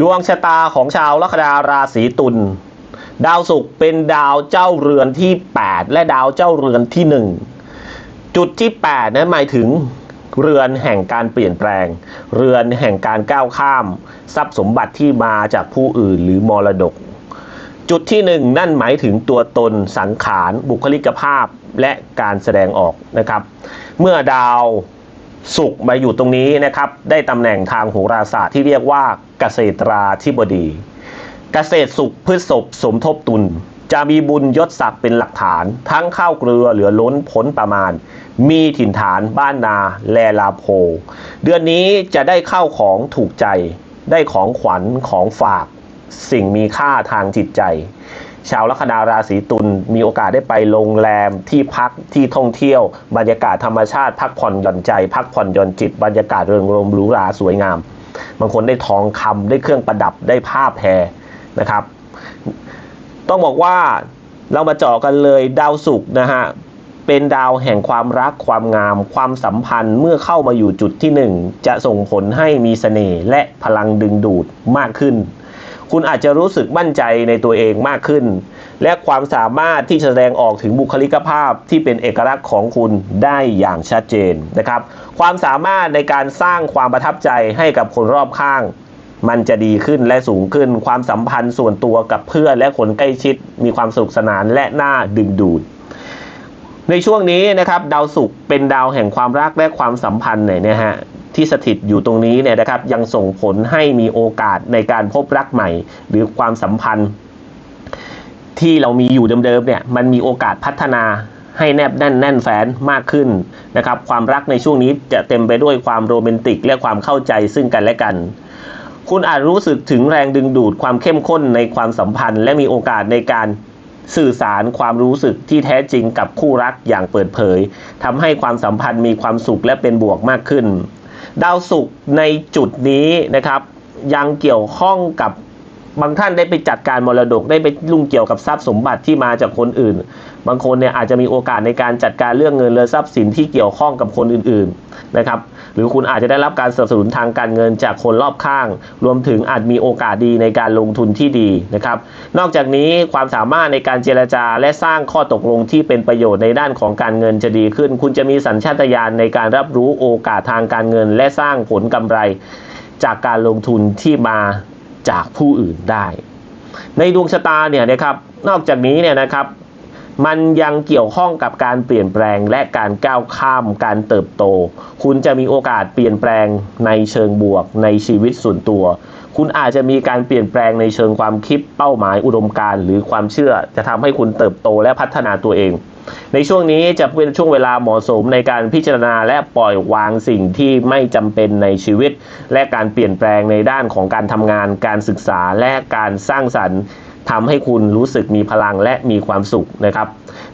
ดวงชะตาของชาวลัคนาราศีตุล ดาวศุกร์เป็นดาวเจ้าเรือนที่ 8 และดาวเจ้าเรือนที่ 1 จุดที่8นั้นหมายถึงเรือนแห่งการเปลี่ยนแปลง เรือนแห่งการก้าวข้าม ทรัพย์สมบัติที่มาจากผู้อื่นหรือมรดก จุดที่หนึ่งนั่นหมายถึงตัวตนสังขารบุคลิกภาพและการแสดงออกนะครับ เมื่อดาว ศุกมาอยู่ตรงนี้นะครับ ได้ตำแหน่งทางโหราศาสตร์ที่เรียกว่าเกษตราธิบดี เกษตรสุขพฤษภสมทบตุลจะมีบุญยศศักดิ์เป็นหลักฐาน ทั้งข้าวเกลือเหลือล้นพ้นประมาณ มีถิ่นฐานบ้านนาแลลาโพ เดือนนี้จะได้เข้าของถูกใจ ได้ของขวัญของฝาก สิ่งมีค่าทางจิตใจ ชาวลัคนาราศีตุลมีโอกาสได้ไปโรงแรมที่พักที่ท่องเที่ยว บรรยากาศธรรมชาติ พักผ่อนหย่อนใจ พักผ่อนหย่อนจิต บรรยากาศเริงรมหรูหราสวยงาม บางคนได้ทองคำได้เครื่องประดับได้ผ้าแพรนะครับ ต้องบอกว่าเรามาเจาะกันเลยดาวศุกร์นะฮะเป็นดาวแห่งความรักความงาม ความสัมพันธ์เมื่อเข้ามาอยู่จุดที่หนึ่งจะส่งผลให้มีเสน่ห์และพลังดึงดูดมากขึ้น คุณอาจจะรู้สึกมั่นใจในตัวเองมากขึ้น และความสามารถที่แสดงออกถึงบุคลิกภาพที่เป็นเอกลักษณ์ของคุณได้อย่างชัดเจนนะครับ ความสามารถในการสร้างความประทับใจให้กับคนรอบข้าง มันจะดีขึ้นและสูงขึ้น ความสัมพันธ์ส่วนตัวกับเพื่อนและคนใกล้ชิด มีความสนุกสนานและน่าดึงดูดในช่วงนี้นะครับดาวศุกร์เป็นดาวแห่งความรักและความสัมพันธ์เนี่ยนะฮะ ที่สถิตอยู่ตรงนี้เนี่ยนะครับยังส่งผลให้มีโอกาสในการพบรักใหม่ หรือความสัมพันธ์ ที่เรามีอยู่เดิมๆเนี่ยมันมีโอกาสพัฒนาให้แนบแน่นแน่นแฟนมากขึ้นนะครับความรักในช่วงนี้จะเต็มไปด้วยความโรแมนติกและความเข้าใจซึ่งกันและกัน คุณอาจรู้สึกถึงแรงดึงดูดความเข้มข้นในความสัมพันธ์ และมีโอกาสในการสื่อสารความรู้สึกที่แท้จริงกับคู่รักอย่างเปิดเผยทำให้ความสัมพันธ์มีความสุขและเป็นบวกมากขึ้น ดาวศุกร์ในจุดนี้นะครับ ยังเกี่ยวข้องกับบางท่านได้ไปจัดการมรดกได้ไปลุ่งเกี่ยวกับทรัพย์สมบัติที่มาจากคนอื่น บางคนเนี่ยอาจจะมีโอกาสในการจัดการเรื่องเงินและทรัพย์สินที่เกี่ยวข้องกับคนอื่นๆนะครับ หรือคุณอาจจะได้รับการสนับสนุนทางการเงินจากคนรอบข้าง รวมถึงอาจมีโอกาสดีในการลงทุนที่ดีนะครับ นอกจากนี้ความสามารถในการเจรจาและสร้างข้อตกลงที่เป็นประโยชน์ในด้านของการเงินจะดีขึ้น คุณจะมีสัญชาตญาณในการรับรู้โอกาสทางการเงิน และสร้างผลกำไร จากการลงทุนที่มาจากผู้อื่นได้ ในดวงชะตาเนี่ยนะครับนอกจากนี้เนี่ยนะครับ มันยังเกี่ยวข้องกับการเปลี่ยนแปลงและการก้าวข้ามการเติบโต คุณจะมีโอกาสเปลี่ยนแปลงในเชิงบวกในชีวิตส่วนตัว คุณอาจจะมีการเปลี่ยนแปลงในเชิงความคิดเป้าหมายอุดมการณ์หรือความเชื่อจะทำให้คุณเติบโตและพัฒนาตัวเอง ในช่วงนี้จะเป็นช่วงเวลาเหมาะสมในการพิจารณาและปล่อยวางสิ่งที่ไม่จำเป็นในชีวิต และการเปลี่ยนแปลงในด้านของการทำงาน การศึกษาและการสร้างสรรค์ ทำให้คุณรู้สึกมีพลังและมีความสุขนะครับ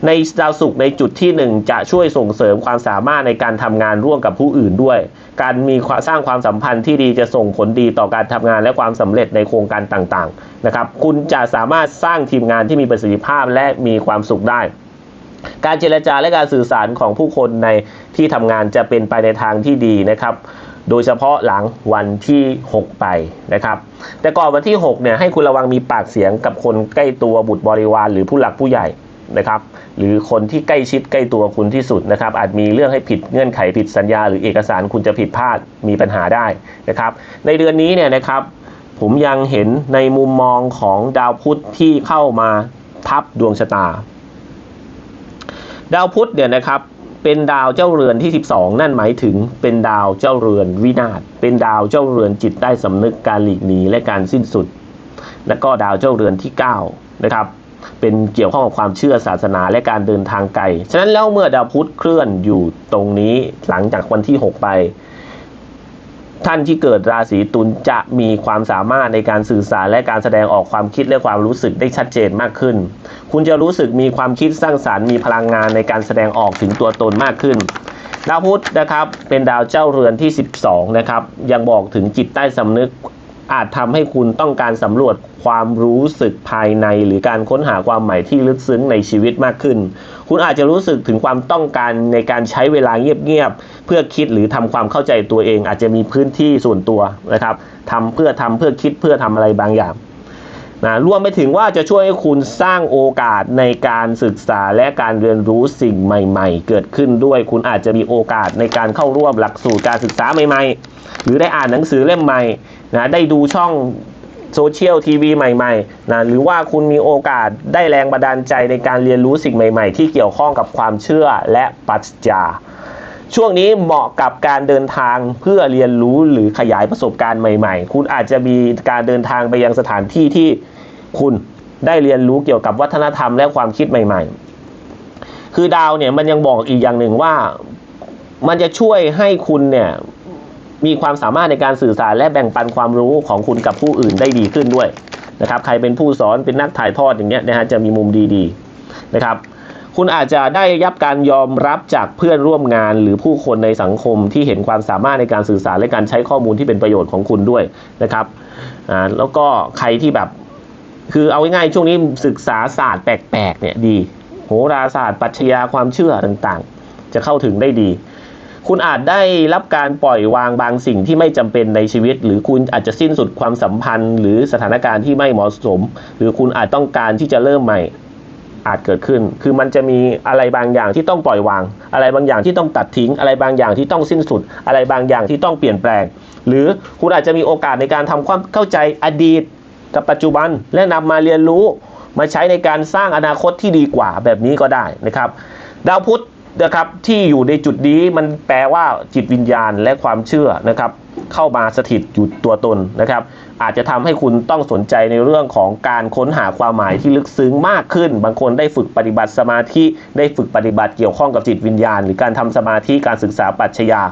ในดาวศุกร์ในจุดที่หนึ่งจะช่วยส่งเสริมความสามารถในการทำงานร่วมกับผู้อื่นด้วย การมีสร้างความสัมพันธ์ที่ดีจะส่งผลดีต่อการทำงานและความสำเร็จในโครงการต่างๆนะครับ คุณจะสามารถสร้างทีมงานที่มีประสิทธิภาพและมีความสุขได้ การเจรจาและการสื่อสารของผู้คนในที่ทำงานจะเป็นไปในทางที่ดีนะครับ โดยเฉพาะหลังวันที่ 6 ไปนะครับ แต่ก่อนวันที่ 6 เนี่ยให้คุณระวังมีปากเสียงกับคนใกล้ตัวบุตรบริวารหรือผู้หลักผู้ใหญ่นะครับหรือคนที่ใกล้ชิดใกล้ตัวคุณที่สุดนะครับอาจมีเรื่องให้ผิดเงื่อนไขผิดสัญญา หรือเอกสารคุณจะผิดพลาดมีปัญหาได้นะครับในเดือนนี้เนี่ยนะครับผมยังเห็นในมุมมองของดาวพุธที่เข้ามาทับดวงชะตา ดาวพุธเนี่ยนะครับ เป็นดาวเจ้าเรือนที่ 12 นั่นหมายถึงเป็นดาวเจ้าเรือนวินาศเป็นดาวเจ้าเรือนจิตใต้สำนึกการหลีกหนีและการสิ้นสุด และก็ดาวเจ้าเรือนที่9นะครับเป็นเกี่ยวข้องกับความเชื่อศาสนาและการเดินทางไกล ฉะนั้นแล้วเมื่อดาวพุธเคลื่อนอยู่ตรงนี้หลังจากวันที่ 6 ไป ท่านที่เกิดราศีตุลจะมีความสามารถในการสื่อสารและการแสดงออกความคิดและความรู้สึกได้ชัดเจนมากขึ้น คุณจะรู้สึกมีความคิดสร้างสารรค์มีพลังงานในการแสดงออกถึงตัวตนมากขึ้น ดาวพุธนะครับเป็นดาวเจ้าเรือนที่ 12 นะครับ ยังบอกถึงจิตใต้สำนึกอาจทำให้คุณต้องการสำรวจความรู้สึกภายใน หรือการค้นหาความหมายที่ลึกซึ้งในชีวิตมากขึ้น คุณอาจจะรู้สึกถึงความต้องการในการใช้เวลาเงียบๆเพื่อคิดหรือทำความเข้าใจตัวเอง อาจจะมีพื้นที่ส่วนตัวนะครับทำเพื่อทำเพื่อคิดเพื่อทำอะไรบางอย่างนะรวมไปถึงว่าจะช่วยให้คุณสร้างโอกาสในการศึกษาและการเรียนรู้สิ่งใหม่ ๆ เกิดขึ้นด้วย คุณอาจจะมีโอกาสในการเข้าร่วมหลักสูตรการศึกษาใหม่ ๆ หรือได้อ่านหนังสือเล่มใหม่นะได้ดูช่อง โซเชียลทีวีใหม่ๆนะหรือว่าคุณมีโอกาสได้แรงบันดาลใจในการเรียนรู้สิ่งใหม่ๆ ที่เกี่ยวข้องกับความเชื่อและปรัชญาช่วงนี้เหมาะกับการเดินทางเพื่อเรียนรู้หรือขยายประสบการณ์ใหม่ๆ คุณอาจจะมีการเดินทางไปยังสถานที่ที่คุณได้เรียนรู้เกี่ยวกับวัฒนธรรมและความคิดใหม่ ๆ คือดาวเนี่ยมันยังบอกอีกอย่างหนึ่งว่า มันจะช่วยให้คุณเนี่ย มีความสามารถในการสื่อสารและแบ่งปันความรู้ของคุณกับผู้อื่นได้ดีขึ้นด้วยนะครับใครเป็นผู้สอนเป็นนักถ่ายทอดอย่างเงี้ยนะฮะจะมีมุมดีๆนะครับ คุณอาจจะได้รับการยอมรับจากเพื่อนร่วมงานหรือผู้คนในสังคมที่เห็นความสามารถในการสื่อสารและการใช้ข้อมูลที่เป็นประโยชน์ของคุณด้วยนะครับอ่าแล้วก็ใครที่แบบ คือเอาง่ายๆช่วงนี้ศึกษาศาสตร์แปลกๆเนี่ยดี โหราศาสตร์ปรัชญาความเชื่อต่างๆ จะเข้าถึงได้ดี คุณอาจได้รับการปล่อยวางบางสิ่งที่ไม่จำเป็นในชีวิต หรือคุณอาจจะสิ้นสุดความสัมพันธ์ หรือสถานการณ์ที่ไม่เหมาะสม หรือคุณอาจต้องการที่จะเริ่มใหม่อาจเกิดขึ้น คือมันจะมีอะไรบางอย่างที่ต้องปล่อยวาง อะไรบางอย่างที่ต้องตัดทิ้ง อะไรบางอย่างที่ต้องสิ้นสุด อะไรบางอย่างที่ต้องเปลี่ยนแปลง หรือคุณอาจจะมีโอกาสในการทำความเข้าใจอดีต กับปัจจุบันและนำมาเรียนรู้มาใช้ในการสร้างอนาคตที่ดีกว่าแบบนี้ก็ได้นะครับ ดาวพุธ นะครับที่อยู่ในจุดนี้มันแปลว่าจิตวิญญาณและความเชื่อนะครับเข้ามาสถิตอยู่ตัวตนนะครับ อาจจะทำให้คุณต้องสนใจในเรื่องของการค้นหาความหมายที่ลึกซึ้งมากขึ้น บางคนได้ฝึกปฏิบัติสมาธิได้ฝึกปฏิบัติเกี่ยวข้องกับจิตวิญญาณ หรือการทำสมาธิการศึกษาปรัชญา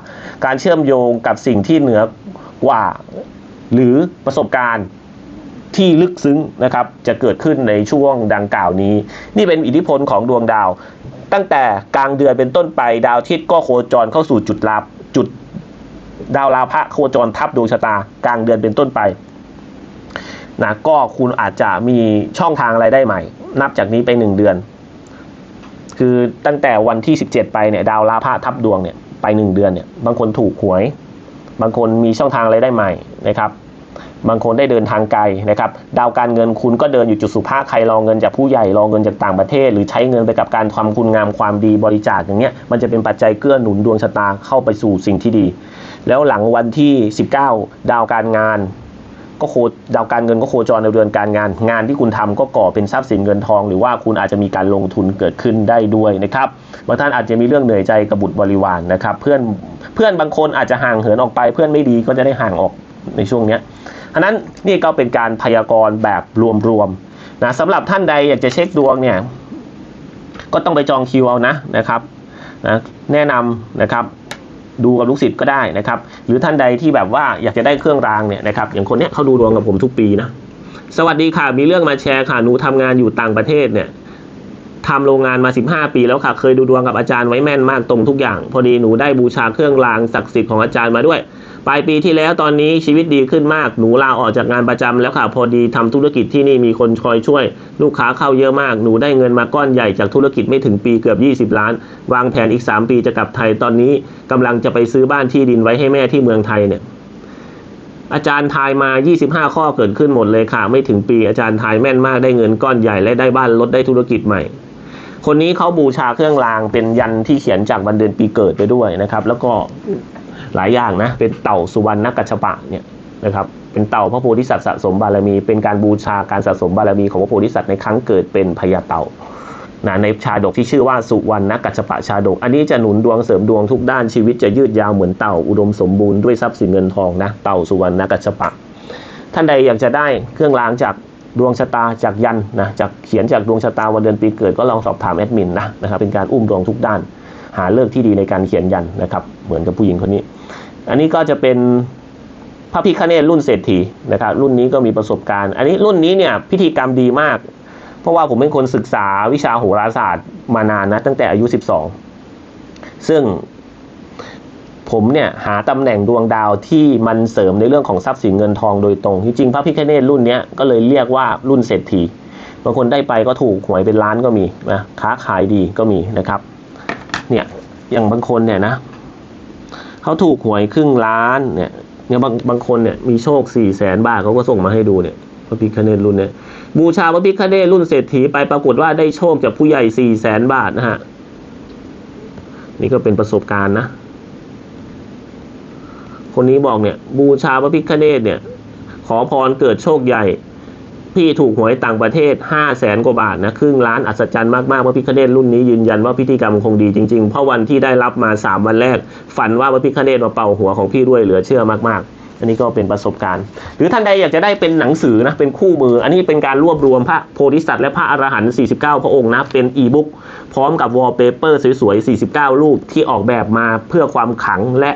การเชื่อมโยงกับสิ่งที่เหนือกว่า หรือประสบการณ์ ที่ลึกซึ้งนะครับจะเกิดขึ้นในช่วงดังกล่าวนี้ นี่เป็นอิทธิพลของดวงดาว ตั้งแต่กลางเดือนเป็นต้นไปดาวอาทิตย์ก็โคจรเข้าสู่จุดลาจุดดาวราพะโคจรทับดวงชะตากลางเดือนเป็นต้นไปนะก็คุณอาจจะมีช่องทางรายได้ใหม่ นับจากนี้ไปหนึ่งเดือน คือตั้งแต่วันที่ 17 ไปเนี่ยดาวราพะทับดวงเนี่ยไปหนึ่งเดือนเนี่ยบางคนถูกหวย บางคนมีช่องทางรายได้ใหม่นะครับ บางคนได้เดินทางไกลนะครับดาวการเงินคุณก็เดินอยู่จุดสุภาพใครรอเงินจากผู้ใหญ่รอเงินจากต่างประเทศ หรือใช้เงินไปกับการทำคุณงามความดีบริจาคอย่างเงี้ยมันจะเป็นปัจจัยเกื้อหนุนดวงชะตาเข้าไปสู่สิ่งที่ดี แล้วหลังวันที่ 19 ดาวการงานก็โคดาวการเงินก็โคจรในเดือนการงาน งานที่คุณทำก็ก่อเป็นทรัพย์สินเงินทอง หรือว่าคุณอาจจะมีการลงทุนเกิดขึ้นได้ด้วยนะครับบางท่านอาจจะมีเรื่องเหนื่อยใจกับบุตรบริวารนะครับ เพื่อนเพื่อนบางคนอาจจะห่างเหินออกไป เพื่อนไม่ดีก็จะได้ห่างออกในช่วงเนี้ย อันนั้นนี่ก็เป็นการพยากรณ์แบบรวมๆนะสำหรับท่านใดอยากจะเช็คดวงเนี่ยก็ต้องไปจองคิวเอานะนะครับนะแนะนำนะครับดูกับลูกศิษย์ก็ได้นะครับ หรือท่านใดที่แบบว่าอยากจะได้เครื่องรางเนี่ยนะครับอย่างคนเนี้ยเขาดูดวงกับผมทุกปีนะสวัสดีค่ะมีเรื่องมาแชร์ค่ะหนูทำงานอยู่ต่างประเทศเนี่ยทำโรงงานมา 15 ปีแล้วค่ะ เคยดูดวงกับอาจารย์ไว้แม่นมากตรงทุกอย่าง พอดีหนูได้บูชาเครื่องรางศักดิ์สิทธิ์ของอาจารย์มาด้วย ปลายปีที่แล้วตอนนี้ชีวิตดีขึ้นมาก หนูลาออกจากงานประจำแล้วค่ะ พอดีทำธุรกิจที่นี่มีคนคอยช่วย ลูกค้าเข้าเยอะมาก หนูได้เงินมาก้อนใหญ่จากธุรกิจไม่ถึงปีเกือบ 20 ล้าน วางแผนอีก 3 ปีจะกลับไทยตอนนี้กำลังจะไปซื้อบ้านที่ดินไว้ให้แม่ที่เมืองไทยเนี่ยอาจารย์ทายมา 25 ข้อเกิดขึ้นหมดเลยค่ะ ไม่ถึงปีอาจารย์ทายแม่นมากได้เงินก้อนใหญ่และได้บ้านรถได้ธุรกิจใหม่ คนนี้เขาบูชาเครื่องรางเป็นยันที่เขียนจากวันเดือนปีเกิดไปด้วยนะครับ แล้วก็ หลายอย่างนะ เป็นเต่าสุวรรณกัจฉปะเนี่ยนะครับ เป็นเต่าพระโพธิสัตว์สะสมบารมี เป็นการบูชาการสะสมบารมีของพระโพธิสัตว์ในครั้งเกิดเป็นพญาเต่านะในชาดกที่ชื่อว่าสุวรรณกัจจปะชาดก อันนี้จะหนุนดวงเสริมดวงทุกด้านชีวิตจะยืดยาวเหมือนเต่าอุดมสมบูรณ์ด้วยทรัพย์สินเงินทองนะเต่าสุวรรณกัจจปะ ท่านใดอยากจะได้เครื่องรางจากดวงชะตาจากยันนะจากเขียนจากดวงชะตาวันเดือนปีเกิดก็ลองสอบถามแอดมินนะนะครับเป็นการอุ้มดวงทุกด้าน หาเลิกที่ดีในการเขียนยันนะครับ เหมือนกับผู้หญิงคนนี้ อันนี้ก็จะเป็นพระพิคเนตรุ่นเศรษฐีนะครับ รุ่นนี้ก็มีประสบการณ์ อันนี้รุ่นนี้เนี่ยพิธีกรรมดีมาก เพราะว่าผมเป็นคนศึกษาวิชาโหราศาสตร์มานานนะตั้งแต่อายุ 12 ซึ่งผมเนี่ยหาตำแหน่งดวงดาวที่มันเสริมในเรื่องของทรัพย์สินเงินทองโดยตรง จริงๆพระพิฆเนศรุ่นนี้ก็เลยเรียกว่ารุ่นเศรษฐีบางคนได้ไปก็ถูกหวยเป็นล้านก็มีนะค้าขายดีก็มีนะครับ เนี่ย อย่างบางคนเนี่ยนะเขาถูกหวยครึ่งล้านเนี่ยเนี่ยบางบางคนเนี่ยมีโชคสี่แสนบาทเขาก็ส่งมาให้ดูเนี่ยพระพิฆเนศรุ่นเนี่ยบูชาพระพิฆเนศรุ่นเศรษฐีไปปรากฏว่าได้โชคจากผู้ใหญ่สี่แสนบาทนะฮะนี่ก็เป็นประสบการณ์นะ คนนี้บอกเนี่ย บูชาพระพิฆเนศเนี่ย ขอพรเกิดโชคใหญ่ พี่ถูกหวยต่างประเทศห้าแสนกว่าบาทนะครึ่งล้านอัศจรรย์มากๆพระพิฆเนศรุ่นนี้ยืนยันว่าพิธีกรรมคงดีจริงๆ เพราะวันที่ได้รับมาสามวันแรก ฝันว่าพระพิฆเนศมาเป่าหัวของพี่ด้วยเหลือเชื่อมากๆอันนี้ก็เป็นประสบการณ์ หรือท่านใดอยากจะได้เป็นหนังสือนะเป็นคู่มือ อันนี้เป็นการรวบรวมพระโพธิสัตว์และพระอรหันต์49 พระองค์นะเป็นอีบุ๊กพร้อมกับวอลเปเปอร์สวยๆ 49 รูปที่ออกแบบมาเพื่อความขังและ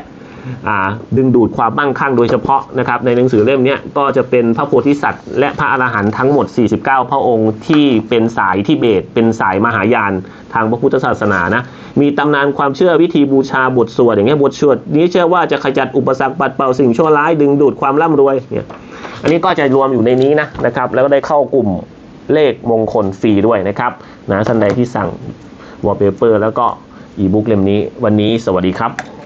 ดึงดูดความมั่งคั่งโดยเฉพาะนะครับในหนังสือเล่มนี้ก็จะเป็นพระโพธิสัตว์ และพระอรหันต์ทั้งหมด 49 พระองค์ที่เป็นสายทิเบต เป็นสายมหายานทางพระพุทธศาสนานะมีตำนานความเชื่อวิธีบูชาบทสวดอย่างเงี้ยบทสวดนี้เชื่อว่าจะขจัดอุปสรรคปัดเป่าสิ่งชั่วร้ายดึงดูดความร่ำรวยเนี่ยอันนี้ก็จะรวมอยู่ในนี้นะนะครับแล้วก็ได้เข้ากลุ่มเลขมงคลฟรีด้วยนะครับนะท่านใดที่สั่งวอลเปเปอร์แล้วก็อีบุ๊กเล่มนี้วันนี้สวัสดีครับ